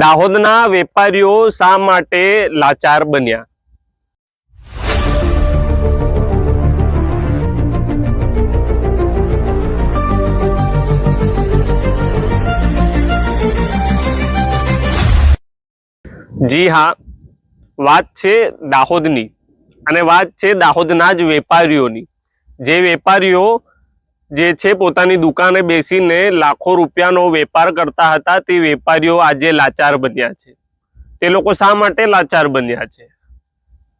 દાહોદના વેપારીઓ શા માટે લાચાર બન્યા? જી હા, વાત છે દાહોદની અને વાત છે દાહોદના જ વેપારીઓની. જે વેપારીઓ જે છે પોતાની દુકાને બેસીને લાખો રૂપિયાનો વેપાર કરતા હતા, તે વેપારીઓ આજે લાચાર બન્યા છે. તે લોકો શા માટે લાચાર બન્યા છે?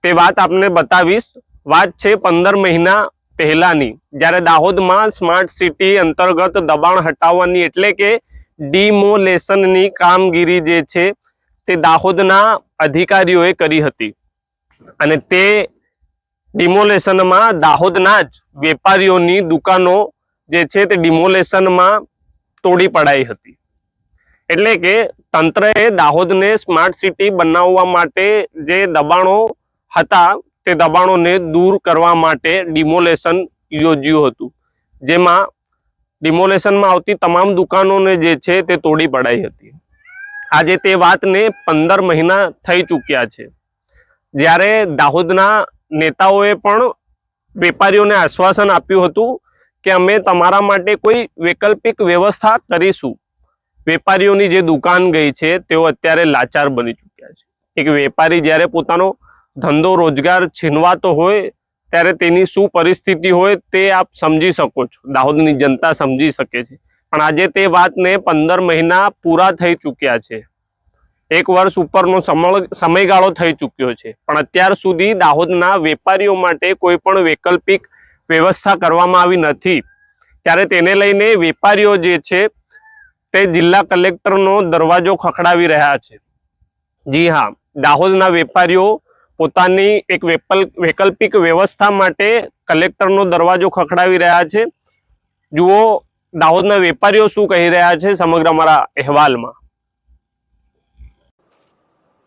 તે વાત આપને બતાવીશ. વાત છે પંદર મહિના પહેલાની, જ્યારે દાહોદમાં સ્માર્ટ સિટી અંતર્ગત દબાણ હટાવવાની એટલે કે ડિમોલેશનની કામગીરી જે છે, તે દાહોદના અધિકારીઓએ કરી હતી. અને તે ડિમોલેશનમાં દાહોદના જ વેપારીઓની દુકાનો જે છે તે ડિમોલેશનમાં તોડી પડાઈ હતી. એટલે કે તંત્રએ દાહોદને સ્માર્ટ સિટી બનાવવા માટે જે દબાણો હતા, તે દબાણોને દૂર કરવા માટે ડિમોલેશન યોજ્યું હતું. જેમાં ડિમોલેશનમાં આવતી તમામ દુકાનોને જે છે તે તોડી પડાઈ હતી. આજે તે વાતને પંદર મહિના થઈ ચૂક્યા છે. જ્યારે દાહોદના નેતાઓએ પણ વેપારીઓને આશ્વાસન આપ્યું હતું કે અમે તમારા માટે કોઈ વૈકલ્પિક વ્યવસ્થા કરીશું. વેપારીઓની જે દુકાન ગઈ છે, તેઓ અત્યારે લાચાર બની ચૂક્યા છે. એક વેપારી જ્યારે પોતાનો ધંધો રોજગાર છીનવાતો હોય, ત્યારે તેની શું પરિસ્થિતિ હોય તે આપ સમજી શકો છો. દાહોદની જનતા સમજી શકે છે. પણ આજે તે વાતને પંદર મહિના પૂરા થઈ ચૂક્યા છે. એક વર્ષ ઉપરનો સમયગાળો થઈ ચૂક્યો છે. પણ અત્યાર સુધી દાહોદના વેપારીઓ માટે કોઈ પણ વૈકલ્પિક વ્યવસ્થા કરવામાં આવી નથી. ત્યારે તેને લઈને વેપારીઓ જે છે, તે જિલ્લા કલેક્ટરનો દરવાજો ખખડાવી રહ્યા છે. જી હા, દાહોદના વેપારીઓ પોતાની એક વૈકલ્પિક વ્યવસ્થા માટે કલેક્ટરનો દરવાજો ખખડાવી રહ્યા છે. જુઓ, દાહોદના વેપારીઓ શું કહી રહ્યા છે સમગ્ર અમારા અહેવાલમાં.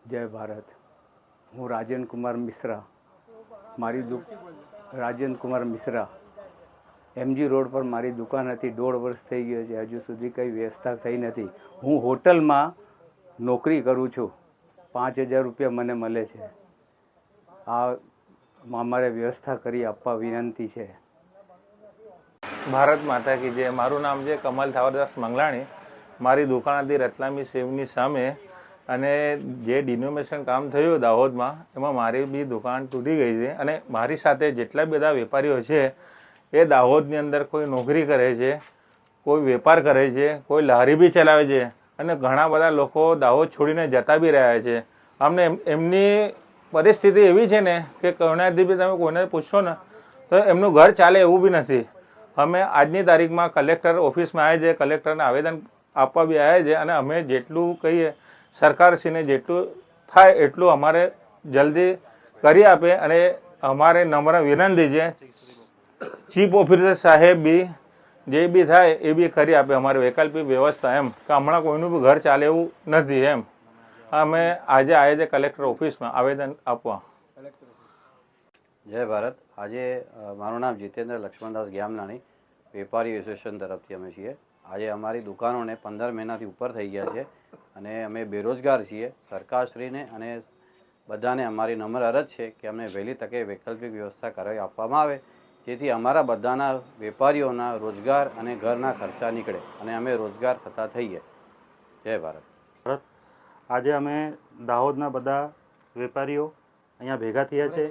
જય ભારત. હું રાજન કુમાર મિશ્રા. મારી દુ રાજન કુમાર મિશ્રા એમજી રોડ પર મારી દુકાન હતી, દોઢ વર્ષ થઈ ગયો છે, હજુ સુધી કંઈ વ્યવસ્થા થઈ નથી. હું હોટલમાં નોકરી કરું છું. પાંચ હજાર રૂપિયા મને મળે છે. આ અમારે વ્યવસ્થા કરી આપવા વિનંતી છે. ભારત માતા કી જય. મારું નામ છે કમલ થાવરદાસ મંગલાણી. મારી દુકાન હતી રતલામી સેવની સામે. અને જે ડિનોમેશન કામ થયું દાહોદમાં, એમાં મારી બી દુકાન તૂટી ગઈ છે અને મારી સાથે જેટલા બધા વેપારીઓ છે, એ દાહોદની અંદર કોઈ નોકરી કરે છે, કોઈ વેપાર કરે છે, કોઈ લારી બી ચલાવે છે અને ઘણા બધા લોકો દાહોદ છોડીને જતા બી રહ્યા છે. અમને એમ- એમની પરિસ્થિતિ એવી છે ને કે કોઈનાથી બી તમે કોઈને પૂછશો ને, તો એમનું ઘર ચાલે એવું બી નથી. અમે આજની તારીખમાં કલેક્ટર ઓફિસમાં આવ્યા છે, કલેક્ટરને આવેદન આપવા બી આવ્યા છે અને અમે જેટલું કહીએ સરકારશ્રીને જેટલું થાય એટલું અમારે જલ્દી કરી આપે અને અમારે નમ્ર વિનંતી છે. ચીફ ઓફિસર સાહેબ બી જે બી થાય એ બી કરી આપે અમારી વૈકલ્પિક વ્યવસ્થા એમ. કે હમણાં કોઈનું બી ઘર ચાલે એવું નથી એમ. અમે આજે આવ્યા છે કલેક્ટર ઓફિસમાં આવેદન આપવા. જય ભારત. આજે મારું નામ જીતેન્દ્ર લક્ષ્મણદાસ ગ્યામલાણી, વેપારી એસોસિએશન તરફથી અમે છીએ. આજે અમારી દુકાનોને પંદર મહિનાથી ઉપર થઈ ગયા છે. અને અમે બેરોજગાર છીએ. સરકારશ્રીને અને બધાને અમારી નમ્ર અરજ છે કે અમને વહેલી તકે વૈકલ્પિક વ્યવસ્થા કરાવી આપવામાં આવે, જેથી અમારા બધાના વેપારીઓના રોજગાર અને ઘરના ખર્ચા નીકળે અને અમે રોજગાર થતા થઈએ. જય ભારત. આજે અમે દાહોદના બધા વેપારીઓ અહીંયા ભેગા થયા છે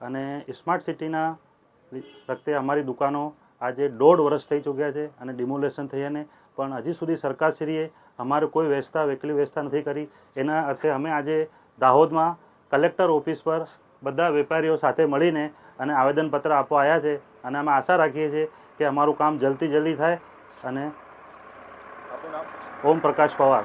અને સ્માર્ટ સિટીના વખતે અમારી દુકાનો આજે દોઢ વર્ષ થઈ ચૂક્યા છે અને ડિમોલેશન થયાને, પણ હજી સુધી સરકારશ્રીએ અમારે કોઈ વ્યવસ્થા વેકલી વ્યવસ્થા નથી કરી. એના અર્થે અમે આજે દાહોદમાં કલેક્ટર ઓફિસ પર બધા વેપારીઓ સાથે મળીને અને આવેદનપત્ર આપવા આવ્યા છે અને અમે આશા રાખીએ છીએ કે અમારું કામ જલ્દી જલ્દી થાય અને ઓમ પ્રકાશ પવાર.